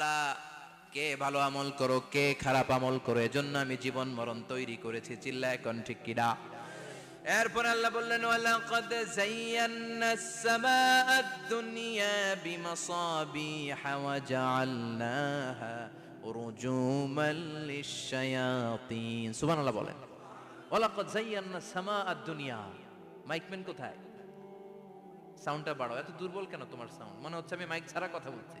তালা কে ভালো আমল করো, কে খারাপ আমল করো, এজন্য আমি জীবন মরণ তৈরি করেছি চিল্লা এখন ঠিক কিনা এরপর আল্লাহ বললেন ওয়ালা ওয়ালাকাদ যায়্যানাস সামাআদ দুনিয়া বিমাসাবিহা ওয়া জাআলনাহা রুজুমাল লিশায়াতিন সুবহানাল্লাহ বলেন, ওয়ালাকাদ যায়্যানাস সামাআদ দুনিয়া মাইকম্যান কোথায়? সাউন্ডটা বাড়াও, এত দুর্বল কেন তোমার সাউন্ড? মনে হচ্ছে আমি মাইক ছাড়া কথা বলছি।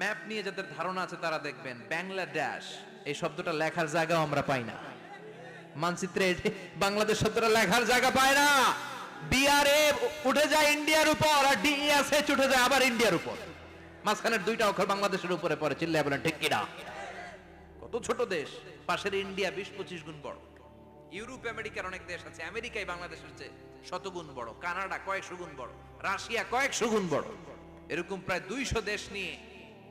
ম্যাপ নিয়ে যাদের ধারণা আছে তারা দেখবেন, বাংলাদেশ, এই শব্দটা লেখার জায়গাও আমরা পাই না। মানচিত্রে বাংলাদেশ শব্দটা লেখার জায়গা পায় না। বিআরএ উঠে যায় ইন্ডিয়ার উপর আর ডিএসএচ উঠে যায় আবার ইন্ডিয়ার উপর। মাঝখানের দুইটা অক্ষর বাংলাদেশের উপরে পড়ে, চিল্লায় বলেন, ঠিক কিনা? কত ছোট দেশ, পাশের ইন্ডিয়া বিশ পঁচিশ গুণ বড়। ইউরোপ, আমেরিকার অনেক দেশ আছে আমেরিকায় বাংলাদেশের চেয়ে শতগুণ বড়। কানাডা কয়েকশো গুণ বড়, রাশিয়া কয়েকশো গুণ বড়। এরকম প্রায় দুইশো দেশ নিয়ে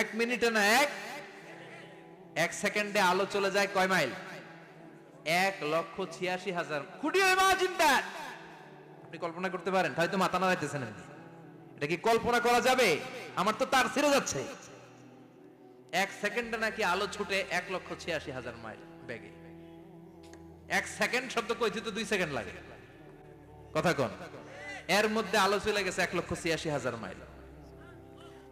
এক মিনিটে না, এক? এক সেকেন্ডে আলো চলে যায় কয় মাইল? এক লক্ষ ছিয়াশি হাজার। ইউ ইমাজিন আপনি কল্পনা করতে পারেন, হয়তো মাথা নাড়াইতেছেন এমনি। এটা কি কল্পনা করা যাবে? আমার তো তার ছেড়ে যাচ্ছে। এক সেকেন্ডে নাকি আলো ছুটে এক লক্ষ ছিয়াশি হাজার মাইল ব্যাগে এক সেকেন্ড শব্দ কইতে তো দুই সেকেন্ড লাগে। কথা কোন। এর মধ্যে আলো চলে গেছে এক লক্ষ ছিয়াশি হাজার মাইল।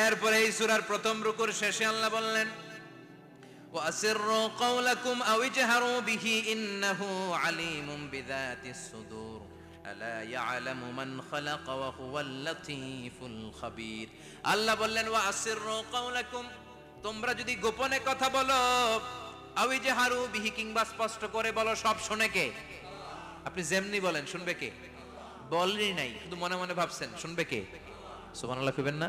এরপরে এই সূরার প্রথম রুকুর শেষে আল্লাহ বললেন وأسروا قولكم أو اجهروا به إنه عليم بذات الصدور ألا يعلم من خلق وهو اللطيف الخبير আল্লাহ বললেন وأسروا قولكم তোমরা যদি গোপনে কথা বলো আও ইজহারু বিহি কিংবা স্পষ্ট করে বলো সব শুনে কে আপনি যেমনি বলেন শুনবে কে বলেনই নাই শুধু মনে মনে ভাবছেন শুনবে কে সুবহানাল্লাহ কইবেন না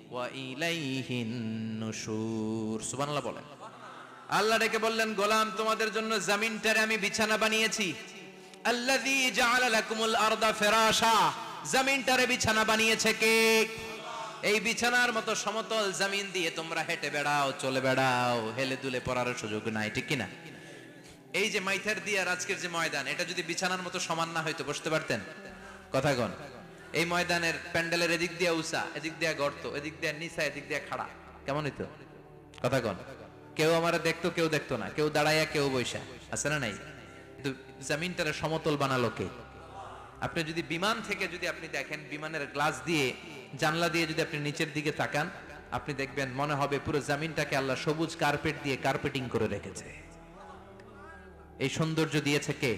ওয়া ইলাইহিন নুশুর। সুবহানাল্লাহ বলেন। আল্লাহ ডেকে বললেন, গোলাম, তোমাদের জন্য জমিনটারে আমি বিছানা বানিয়েছি। আল্লাযী জাআলা লাকুমুল আরদা ফিরাশা। জমিনটারে বিছানা বানিয়েছে কে? এই বিছানার মতো সমতল জমিন দিয়ে তোমরা হেঁটে বেড়াও, চলে বেড়াও। হেলে দুলে পড়ার সুযোগ নাই, ঠিক কিনা? এই যে মাইথার দিয়ার আজকের যে ময়দান, এটা যদি বিছানার মতো সমান না হয়তো বসতে পারতেন? কথা কন। এই ময়দানের প্যান্ডেলের এদিক দিয়ে উষা, এদিক দিয়ে গর্ত, এদিক দিয়ে নিচা, এদিক দিয়ে খাড়া। কেমন হইতো? কথা কন। কেউ আমার দেখতো, কেউ দেখতো না। কেউ দাঁড়াইয়া, কেউ বৈশা আছে না নাই? কিন্তু জমিনটারে সমতল বানালো কে? আপনি যদি বিমান থেকে যদি আপনি দেখেন, বিমানের গ্লাস দিয়ে, জানলা দিয়ে যদি আপনি নিচের দিকে তাকান, আপনি দেখবেন মনে হবে পুরো জামিনটাকে আল্লাহ সবুজ কার্পেট দিয়ে কার্পেটিং করে রেখেছে। এই সৌন্দর্য দিয়েছে কে?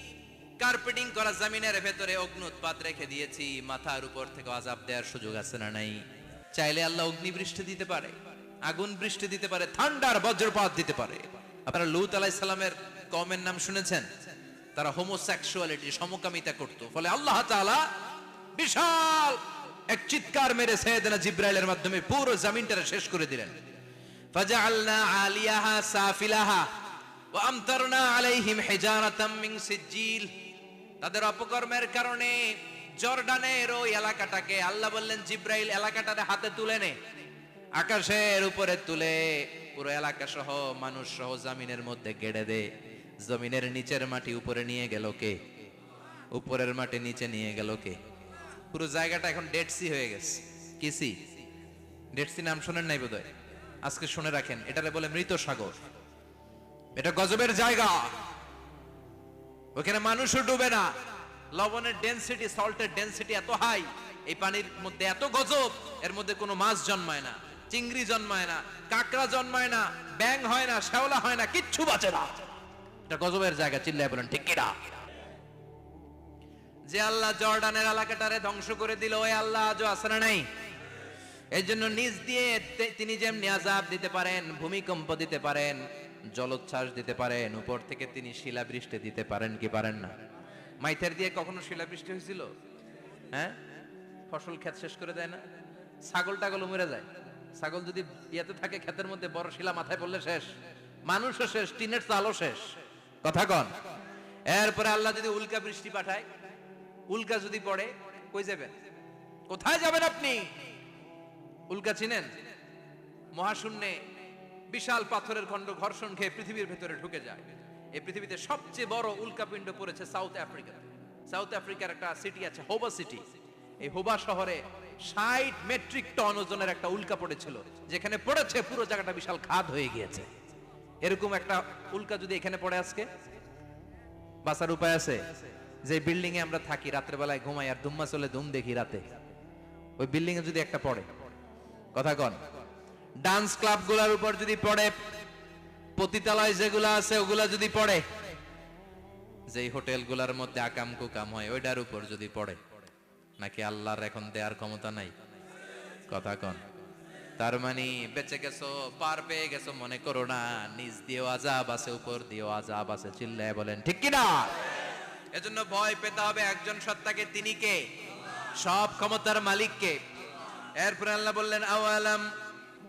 কার্পেটিং করা জমিনের ভেতরে অগ্নি উৎপাত রেখে দিয়েছি, মাথার উপর থেকে আজাব দেওয়ার সুযোগ আছে না নাই? চাইলে আল্লাহ অগ্নি বৃষ্টি দিতে পারে, আগুন বৃষ্টি দিতে পারে, ঠান্ডার বজ্রপাত দিতে পারে। আপনারা লুত আলাইহিস সালামের কমের নাম শুনেছেন? তারা হোমোসেক্সুয়ালিটি সমকামিতা করত। ফলে আল্লাহ তাআলা বিশাল এক চিৎকার মেরে সৈয়দনা জিব্রাইলের মাধ্যমে পুরো জমিনটা শেষ করে দিলেন। ফাজআলনা আলিয়াহা সাফিলাহা ওয়া আমতারনা আলাইহিম হিজারাতাম মিন সিজিল তাদের অপকর্মের কারণে জর্ডানের ওই এলাকাটাকে আল্লাহ বললেন, জিব্রাইল এলাকাটারে হাতে তুলে নে। আকাশের উপরে তুলে পুরো এলাকা সহ মানুষ সহ জমিনের মধ্যে গেড়ে দে। জমিনের নিচের মাটি উপরে নিয়ে গেল কে? উপরের মাটি নিচে নিয়ে গেল কে? পুরো জায়গাটা এখন ডেড সি হয়ে গেছে। কি সি ডেড সি নাম শোনেন নাই বোধহয়? আজকে শুনে রাখেন। এটারে বলে মৃত সাগর। এটা গজবের জায়গা। ওখানে মানুষও ডুবে না। লবণের ডেনসিটি সল্টের ডেনসিটি এত হাই এই পানির মধ্যে এত গজব, এর মধ্যে কোনো মাছ জন্মায় না, চিংড়ি জন্মায় না, কাঁকড়া জন্মায় না ব্যাং হয় না, শ্যাওলা হয় না, কিচ্ছু বাঁচে না। এটা গজবের জায়গা, চিল্লায় বলেন, ঠিক কিনা যে আল্লাহ জর্ডানের এলাকাটারে ধ্বংস করে দিল, ওই আল্লাহ আজও না নাই? এই জন্য নিজ দিয়ে তিনি যেমনি আজাব দিতে পারেন, ভূমিকম্প দিতে পারেন জলোচ্ছ্বাস দিতে পারেন, উপর থেকে তিনি শিলাবৃষ্টি দিতে পারেন কি পারেন না? মাইথের দিয়ে কখনো শিলাবৃষ্টি হয়েছিল? হ্যাঁ? ফসল ক্ষেত শেষ করে দেয় না? ছাগল টাগল মরে যায়। ছাগল যদি ইয়াতে থাকে ক্ষেতের মধ্যে, বড় শিলা মাথায় পড়লে শেষ। মানুষও শেষ, টিনের চালও শেষ। কথা কন। এরপরে আল্লাহ যদি উল্কা বৃষ্টি পাঠায়, উল্কা যদি পড়ে, কই যাবেন? কোথায় যাবেন আপনি? উল্কা চিনেন? মহাশূন্যে বিশাল পাথরের খণ্ড ঘর্ষণ খেয়ে পৃথিবীর ভেতরে ঢুকে যায়। এই পৃথিবীতে সবচেয়ে বড় উল্কাপিণ্ড পড়েছে সাউথ আফ্রিকাতে। সাউথ আফ্রিকার একটা সিটি আছে হোবা সিটি এই হোবা শহরে ষাট মেট্রিক টন ওজনের একটা উল্কা পড়েছিল, যেখানে পড়েছে পুরো জায়গাটা বিশাল খাদ হয়ে গিয়েছে। এরকম একটা উল্কা যদি এখানে পড়ে আজকে? বাসার উপায় আছে? যে বিল্ডিং এ আমরা থাকি বেলায় ঘুমাই আর দুম্মা চলে দুম দেখি রাতে। ওই বিল্ডিং এ যদি একটা পড়ে, কথা কন। ডান্স ক্লাবগুলার উপর যদি পড়ে, পতিতালয় যেগুলো আছে, ওগুলা যদি পড়ে, যেই হোটেলগুলার মধ্যে আকাম কুকাম হয়, ওইটার উপর যদি পড়ে, নাকি আল্লাহর এখন দেয়ার ক্ষমতা নাই? কথা কন। তার মানে বেঁচে গেছো, পার পেয়ে গেছো, মনে করো না নিজ দিয়েও আজাব আছে, উপর দিয়েও আজাব আছে, চিল্লায় বলেন, ঠিক কিনা এজন্য ভয় পেতে হবে একজন সত্তাকে, তিনি কে? সব ক্ষমতার মালিককে। এরপর আল্লাহ বললেন, আওয়ালাম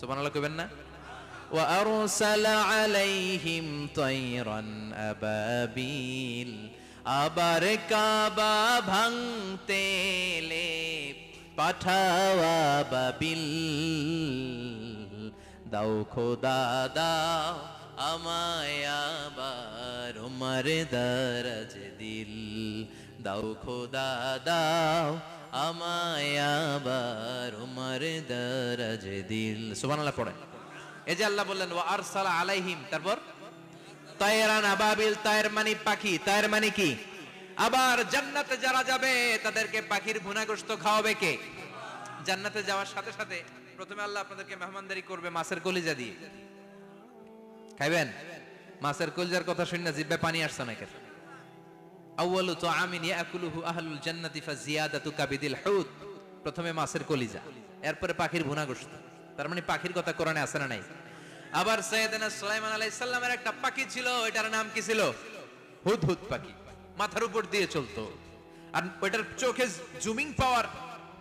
সুবহানাল্লাহ কইবেন না? ওয়া আরসালা আলাইহিম তায়রান আবাবিল, আবার কাবা ভাঙতে লে পাঠাওয়া বাবিল। দাও খোদা, দাও আমায় আবার উমর দরজ দিল। দাও খোদা, দাও মানে মানে আবার, জান্নাতে যারা যাবে, তাদেরকে পাখির খাওয়াবে জান্নাতে যাওয়ার সাথে সাথে প্রথমে আল্লাহ আপনাদেরকে মেহমানদারি করবে মাছের কলিজা দিয়ে। খাইবেন? মাছের কলিজার কথা শুনে জিব্বে পানি আসছে না আউয়ালু তুআমিন ইয়াকুলুহু আহলুল জান্নাতি ফাজিয়াদাতু কাবিদিল হুদ। প্রথমে মাছের কলিজা, এরপরে পাখির ভুনাগ্রস্ত তার মানে পাখির কথা কোরআনে আছে না নাই? আবার সৈয়দনা সুলাইমান আলাইহিস সালামের একটা পাখি ছিল এটার নাম কি ছিল? হুদহুদ পাখি। মাথার উপর দিয়ে চলতো। আর ওইটার চোখে জুমিং পাওয়ার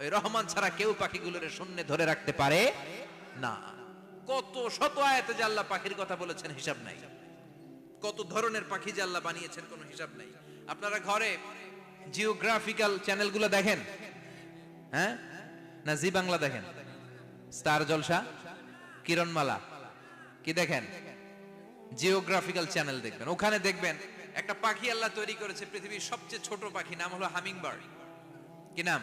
ওই রহমান ছাড়া কেউ পাখিগুলোর শূন্যে ধরে রাখতে পারে না। কত শত আয়াতে যে আল্লাহ পাখির কথা বলেছেন হিসাব নাই। কত ধরনের পাখি যে আল্লাহ বানিয়েছেন কোনো হিসাব নাই। আপনারা ঘরে জিওগ্রাফিক্যাল চ্যানেলগুলো দেখেন? হ্যাঁ? না জি বাংলা দেখেন? স্টার জলসা? কিরণমালা? কি দেখেন? জিওগ্রাফিক্যাল চ্যানেল দেখবেন। ওখানে দেখবেন একটা পাখি আল্লাহ তৈরি করেছে পৃথিবীর সবচেয়ে ছোট পাখি, নাম হলো হামিং বার্ড কি নাম?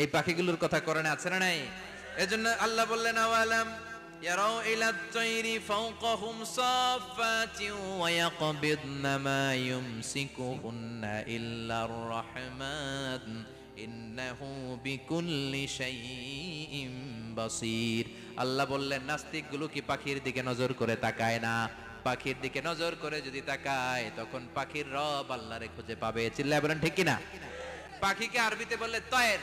এই পাখিগুলোর কথা কোরআনে আছে না নাই? এজন্য আল্লাহ বললেন, আওয়ালাম তাইরি ফাওকাহুম সাফাতিন ওয়া ইয়াকবিদনা মা ইউমসিকুহুন্না ইল্লার রাহমান। ইন্নাহু বিকুল্লি শাইইন বাসীর। আল্লাহ বললেন, নাস্তিকগুলো কি পাখির দিকে নজর করে তাকায় না? পাখির দিকে নজর করে যদি তাকায়, তখন পাখির রব আল্লাহরে খুঁজে পাবে। চিল্লায় বলেন, ঠিক কিনা? পাখিকে আরবিতে বললে, তয়ের।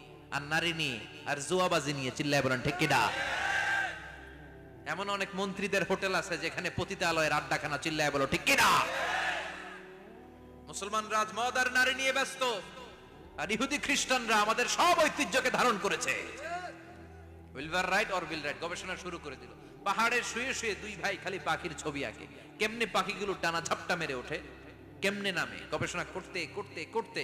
আর নারী নিয়ে, আর জুয়াবাজি নিয়ে চিল্লায় বলেন, ঠিক কিনা এমন অনেক মন্ত্রীদের হোটেল আছে যেখানে পতিতালয়ের আড্ডাখানা চিল্লায় বলো, ঠিক কিনা মুসলমান রাজ মদ আর নারী নিয়ে ব্যস্ত, আর ইহুদি খ্রিস্টানরা আমাদের সব ঐতিহ্যকে ধারণ করেছে। উইলভার রাইট অর উইল রাইট গবেষণা শুরু করে দিল। পাহাড়ে শুয়ে শুয়ে দুই ভাই খালি পাখির ছবি আঁকে। কেমনে পাখিগুলো টানা ঝাপটা মেরে ওঠে? কেমনে নামে? গবেষণা করতে করতে করতে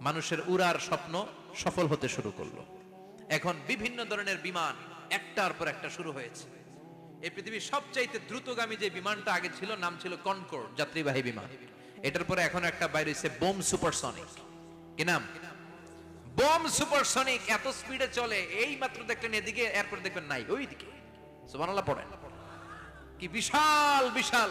মানুষের উড়ার স্বপ্ন সফল হতে শুরু করল। এখন বিভিন্ন ধরনের বিমান একটার পর একটা শুরু হয়েছে। এই পৃথিবীর সবচাইতে দ্রুতগামী যে বিমানটা আগে ছিল নাম ছিল কনকোর্ড যাত্রীবাহী বিমান। এটার পরে এখন একটা বাইরে হচ্ছে বোম সুপারসনিক কি নাম? বোম সুপারসনিক এত স্পিডে চলে, এই মাত্র দেখলেন এদিকে, এরপর দেখবেন নাই, ওইদিকে। সুবহানাল্লাহ, পড়েন। কি বিশাল বিশাল।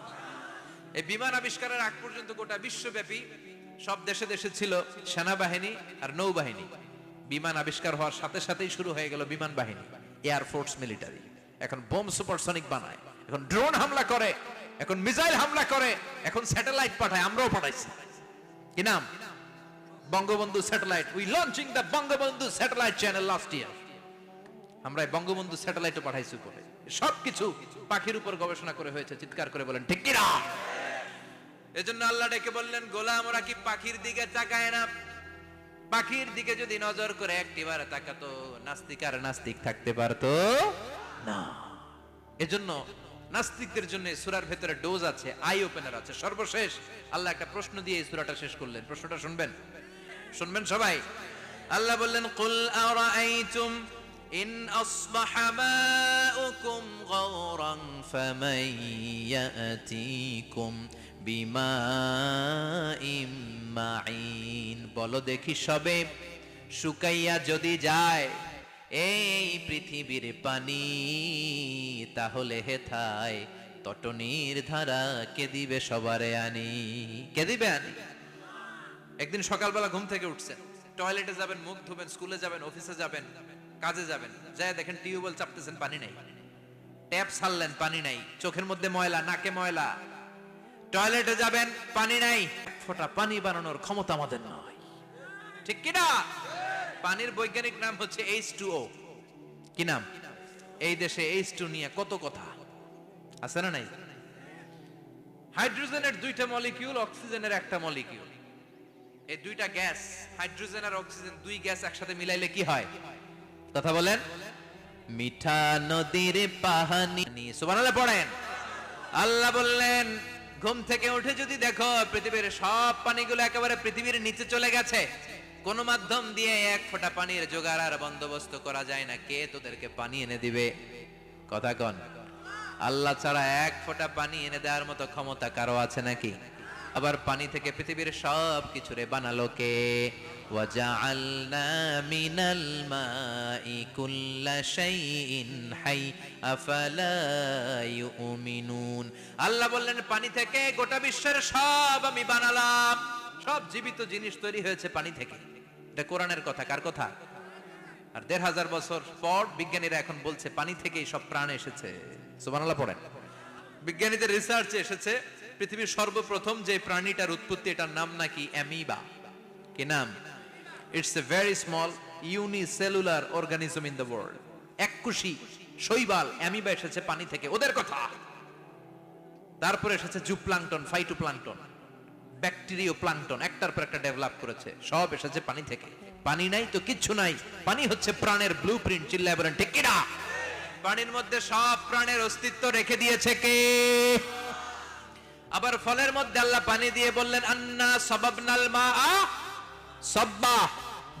এই বিমান আবিষ্কারের আগ পর্যন্ত গোটা বিশ্বব্যাপী সব দেশে দেশে ছিল সেনাবাহিনী আর নৌবাহিনী। বিমান আবিষ্কার হওয়ার সাথে সাথেই শুরু হয়ে গেল বিমান বাহিনী এয়ারফোর্স মিলিটারি এখন বোম সুপারসনিক বানায়, এখন ড্রোন হামলা করে, এখন মিসাইল হামলা করে, এখন স্যাটেলাইট পাঠায়, আমরাও পাঠাইছি। কি নাম? Bangabandhu satellite. We launching the Bangabandhu satellite channel last year আমরা বঙ্গবন্ধু স্যাটেলাইটও পাঠাইছি উপরে। সবকিছু পাখির উপর গবেষণা করে হয়েছে, চিৎকার করে বলেন, ঠিক কিনা এজন্য আল্লাহ ডেকে বললেন, গোলাম, ওরা কি পাখির দিকে তাকায় না? পাখির দিকে যদি নজর করে, একটিবার তাকাতো, নাস্তিক আর নাস্তিক থাকতে পারতো না। এজন্য নাস্তিকদের জন্য সূরার ভেতরে ডোজ আছে, আই ওপেনার আছে। সর্বশেষ আল্লাহ একটা প্রশ্ন দিয়ে এই সূরাটা শেষ করলেন। প্রশ্নটা শুনবেন? শুনবেন সবাই? আল্লাহ বললেন, কুল আরাআইতুম ইন আসবাহা মাউকুম গাওরান ফামান ইয়াতিকুম। বিমাইম মাইন বলো দেখি সবে শুকাইয়া যদি যায় এই পৃথিবীর পানি, তাহলে হেথায় তটনির ধারা কে দিবে সবারে আনি? কে দিবে আনি? একদিন সকালবেলা ঘুম থেকে উঠছেন, টয়লেটে যাবেন, মুখ ধুবেন, স্কুলে যাবেন, অফিসে যাবেন, কাজে যাবেন, যায় দেখেন টিউবওয়েল চাপতেছেন, পানি নাই। ট্যাপ ছাড়লেন, পানি নাই, চোখের মধ্যে ময়লা, নাকে ময়লা। টয়লেটে যাবেন, পানি নাই। ফোঁটা পানি বানানোর ক্ষমতা আমাদের নয় ঠিক কিনা পানির বৈজ্ঞানিক নাম হচ্ছে এইচ টু ও। কি নাম? এই দেশে এইচ টু নিয়ে কত কথা? আছে না নাই? হাইড্রোজেনের দুইটা মলিকিউল, অক্সিজেনের একটা মলিকিউল। এই দুইটা গ্যাস, হাইড্রোজেন আর অক্সিজেন, দুই গ্যাস একসাথে মিলাইলে কি হয়? কথা বলেন। মিঠা নদীর পাহানি। সুবহানাল্লাহ পড়েন। আল্লাহ বললেন ঘুম থেকে উঠে যদি দেখো পৃথিবীর সব পানিগুলো একেবারে পৃথিবীর নিচে চলে গেছে, কোন মাধ্যম দিয়ে এক ফোঁটা পানির জোগাড় আর বন্দোবস্ত করা যায় না। কে তোদেরকে পানি এনে দিবে? কথা কন। আল্লাহ ছাড়া এক ফোঁটা পানি এনে দেওয়ার মতো ক্ষমতা কারও আছে নাকি? আবার পানি থেকে পৃথিবীর সব কিছুরে বানালো কে وجعلنا من الماء كل شيء حي أفلا يؤمنون আল্লাহ বললেন পানি থেকে গোটা বিশ্বের সব আমি বানালাম সব জীবিত জিনিস তৈরি হয়েছে পানি থেকে এটা কোরআনের কথা কার কথা আর দেড় হাজার বছর পর বিজ্ঞানীরা এখন বলছে পানি থেকেই সব প্রাণ এসেছে সুবহানাল্লাহ পড়েন বিজ্ঞানীদের রিসার্চে এসেছে পৃথিবীর সর্বপ্রথম যে প্রাণীটার উৎপত্তি, এটার নাম নাকি অ্যামিবা। কি নাম? It's a very small unicellular organism in the world এককুশি শৈবাল অ্যামিবা এসেছে পানি থেকে, ওদের কথা। তারপরে এসেছে জুপ্লাংটন, ফাইটোপ্লাংটন ব্যাকটেরিও প্লাংটন একটার পর একটা ডেভেলপ করেছে। সব এসেছে পানি থেকে। পানি নাই তো কিচ্ছু নাই। পানি হচ্ছে প্রাণের ব্লু প্রিন্ট চিল্লায় বলেন, ঠিক কিনা? পানির মধ্যে সব প্রাণের অস্তিত্ব রেখে দিয়েছে কে? আবার ফলের মধ্যে আল্লাহ পানি দিয়ে বললেন, আন্না সবাবনাল মা সব্বা।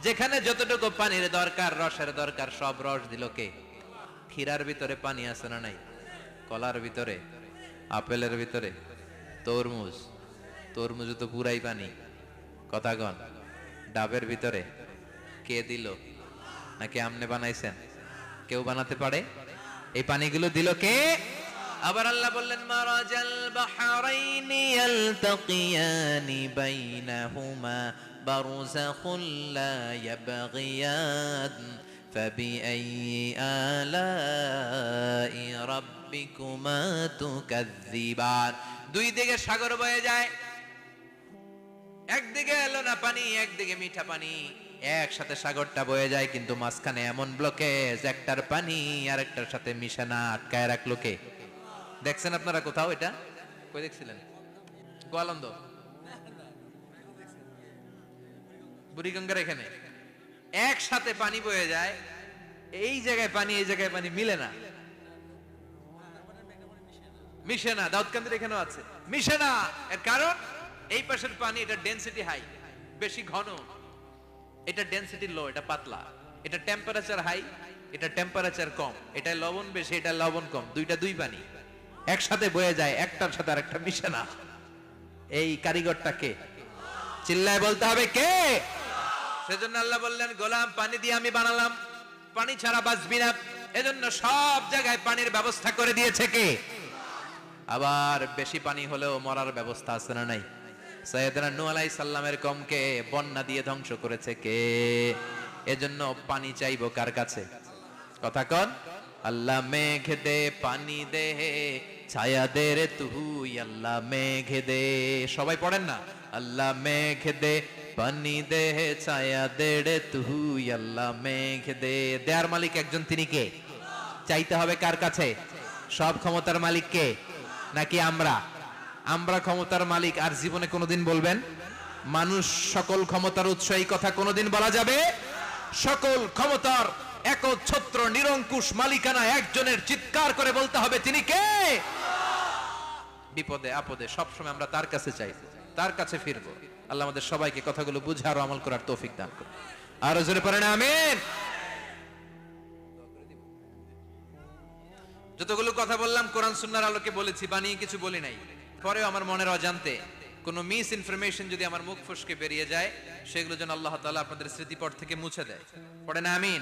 যেখানে যতটুকু পানির দরকার, রসের দরকার, সব রস দিল কে? ক্ষীরার ভিতরে পানি আছে না নাই? কলার ভিতরে? আপেলের ভিতরে? তরমুজ? তরমুজ তো পুরাই পানি। কথাগণ ডাবের ভিতরে? কে দিল? নাকি আমনে বানাইছেন? কেউ বানাতে পারে? এই পানিগুলো দিল কে? আবার আল্লাহ বললেন মারাজাল বাহরাইনি ইয়ালতাকিয়ানি বাইনাহুমা বারযাখুল লা ইয়াবগিয়ান فبأي آلاء ربكما تكذبان দুই দিকে সাগর বয়ে যায় একদিকে এলো না পানি একদিকে মিঠা পানি একসাথে সাগরটা বয়ে যায় কিন্তু মাঝখানে এমন ব্লকেজ একটার পানি আর একটার সাথে মিশে না আটকায় রাখলো কে দেখছেন আপনারা কোথাও এটা? কই দেখছিলেন? গোয়ালন্দ। বুড়িগঙ্গার এখানে। একসাথে পানি বয়ে যায়। এই জায়গায় পানি, এই জায়গায় পানি মিলে না। মিশে না। দাউদকান্দির এখানেও আছে। মিশে না। এর কারণ, এই পাশের পানি, এটা ডেনসিটি হাই বেশি ঘন। এটা ডেনসিটি লো এটা পাতলা। এটা টেম্পারেচার হাই এটা টেম্পারেচার কম। এটা লবণ বেশি এটা লবণ কম। দুইটা দুই পানি। একসাথে বয়ে যায়, একটার সাথে আরেকটা মিশে না। এই কারিগরটা কে? চিল্লায় বলতে হবে কে? সেজন্য আল্লাহ বললেন, গোলাম, পানি দিয়ে আমি বানালাম। পানি ছাড়া বাঁচবি না। এজন্য সব জায়গায় পানির ব্যবস্থা করে দিয়েছে কে? আবার বেশি পানি হলেও মরার ব্যবস্থা আছে না নাই? সৈয়দনা নূহ আলাইহিস সালামের কমকে বন্যা দিয়ে ধ্বংস করেছে কে? এজন্য পানি চাইব কার কাছে? কথা কন। আল্লাহ মেঘ দে, পানি দে, ছায়া দে রে তুই, আল্লাহ মেঘ দে। সবাই পড়েন না? আল্লাহ মেঘ দে, পানি দে, ছায়া দে রে তুই, আল্লাহ মেঘ দে। দেয়ার মালিক একজন, তিনি কে? চাইতে হবে কার কাছে? সব ক্ষমতার মালিক কে? নাকি আমরা? আমরা ক্ষমতার মালিক, আর জীবনে কোনোদিন বলবেন? মানুষ সকল ক্ষমতার উৎস, এই কথা কোনোদিন বলা যাবে? সকল ক্ষমতার একচ্ছত্র নিরঙ্কুশ মালিকানা একজনের চিৎকার করে বলতে হবে, তিনি কে? বিপদে আপদে সবসময় আমরা তার কাছে চাই, তার কাছে ফিরবো। আল্লাহ আমাদের সবাইকে কথাগুলো বুঝে আরও আমল করার তৌফিক দান করুন। আরও জোরে পড়েন, আমিন। যতগুলো কথা বললাম, কোরআন সুন্নাহর আলোকে বলেছি, বানিয়ে কিছু বলি নাই। পরেও আমার মনের অজান্তে কোন মিস ইনফরমেশন যদি আমার মুখ ফসকে বেরিয়ে যায়, সেগুলো যেন আল্লাহ তাআলা আপনাদের স্মৃতিপট থেকে মুছে দেয়। পড়েন, আমিন।